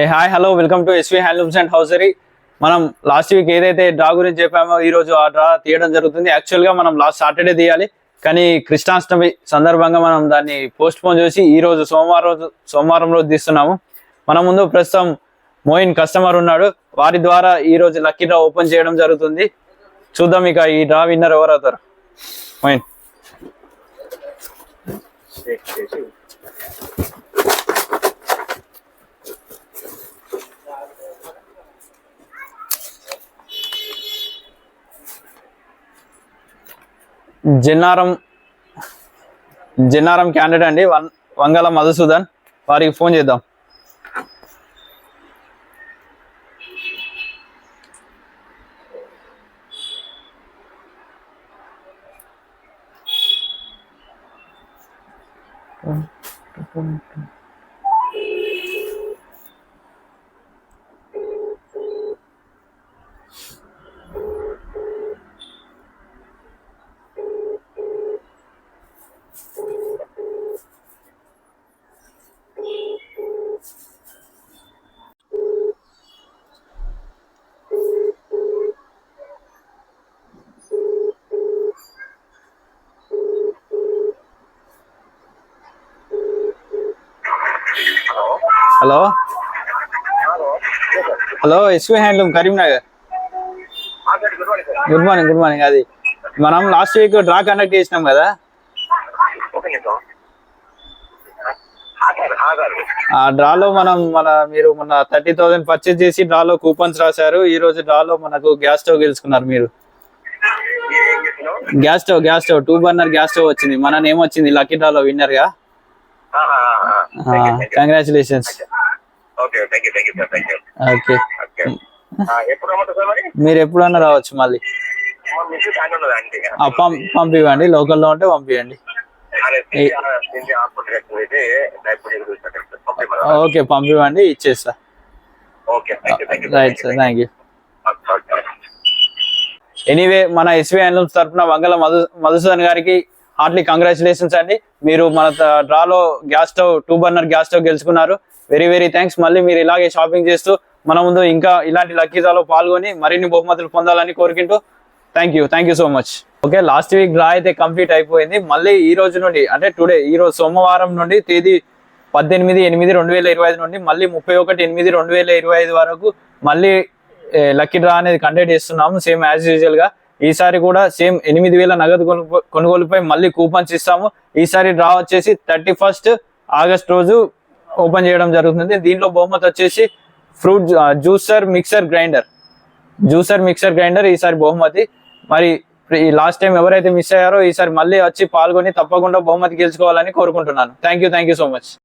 A hi hello welcome to SV handlooms and hosiery మనం last week ఏదైతే draw గురించి చెప్పామో ఈ రోజు ఆ డ్రా తీయడం జరుగుతుంది. యాక్చువల్గా మనం లాస్ట్ సాటర్డే తీయాలి. కానీ కృష్ణాష్టమి సందర్భంగా మనం దాన్ని పోస్ట్ పోన్ చేసి ఈ రోజు సోమవారం రోజు సోమవారం రోజు తీస్తున్నాము. మన ముందు ప్రస్తుతం మోయిన్ కస్టమర్ ఉన్నాడు. వారి ద్వారా ఈ రోజు లక్కీ డ్రా ఓపెన్ చేయడం జరుగుతుంది. చూద్దాం ఇక ఈ డ్రా విన్నర్ ఎవరు అవుతారు మోయిన్ జిన్నారం జిన్నారం క్యాండిడేట్ అండి వన్ వంగల మధుసూదన్. వారికి ఫోన్ చేద్దాం. Hello? Hello SV handloom Karimnagar. Good morning good morning అది. మనం లాస్ట్ వీక్ డ్రా కండక్ట్ చేసినాం కదా? ఆ డ్రాలో మనం మన మీరు మొన్న థర్టీ థౌసండ్ పర్చేస్ చేసి డ్రాలో కూపన్స్ రాశారు. ఈ రోజు డ్రాలో మనకు గ్యాస్ స్టవ్ గెలుచుకున్నారు మీరు. Gas stove gas stove two burner gas stove వచ్చింది. మన నేమ్ వచ్చింది లక్కీ డ్రాలో విన్నర్గా కంగ్రాచులేషన్స్ ఓకే మరి? ఎప్పుడన్నా రావచ్చు మళ్ళీ. పంపివ్వండి లోకల్లో ఉంటే పంపివ్వండి ఓకే పంపివ్వండి ఇచ్చేస్తా. Right sir thank you. Anyway మన ఎస్వి హ్యాండ్లూమ్స్ తరఫున వంగల మధు మధుసూదన్ గారికి హార్ట్లీ కంగ్రాచులేషన్స్ అండి. మీరు మన డ్రాలో gas stove two burner gas stove గెలుచుకున్నారు. Very very thanks. మళ్ళీ మీరు ఇలాగే షాపింగ్ చేస్తూ మన ముందు ఇంకా ఇలాంటి లక్కీ డ్రాలో పాల్గొని మరిన్ని బహుమతులు పొందాలని కోరుకుంటూ thank you. Thank you so much. Okay last week draw అయితే కంప్లీట్ అయిపోయింది. మళ్ళీ ఈ రోజు నుండి అంటే టుడే ఈ రోజు సోమవారం నుండి తేదీ పద్దెనిమిది ఎనిమిది రెండు వేల ఇరవై ఐదు నుండి మళ్ళీ ముప్పై ఒకటి ఎనిమిది రెండు వేల ఇరవై ఐదు వరకు మళ్ళీ లక్కీ డ్రా అనేది కండక్ట్ చేస్తున్నాము సేమ్ యాజ్ యూజువల్గా. ఈసారి కూడా సేమ్ ఎనిమిది వేల నగదు కొనుగోలుపై మళ్ళీ కూపన్స్ ఇస్తాము. ఈసారి డ్రా వచ్చేసి థర్టీ ఫస్ట్ ఆగస్ట్ రోజు ఓపెన్ చేయడం జరుగుతుంది. దీంట్లో బహుమతి వచ్చేసి fruit juicer mixer grinder. Juicer mixer grinder ఈసారి బహుమతి. మరి ఈ లాస్ట్ టైం ఎవరైతే మిస్ అయ్యారో ఈసారి మళ్ళీ వచ్చి పాల్గొని తప్పకుండా బహుమతి గెలుచుకోవాలని కోరుకుంటున్నాను. Thank you thank you so much.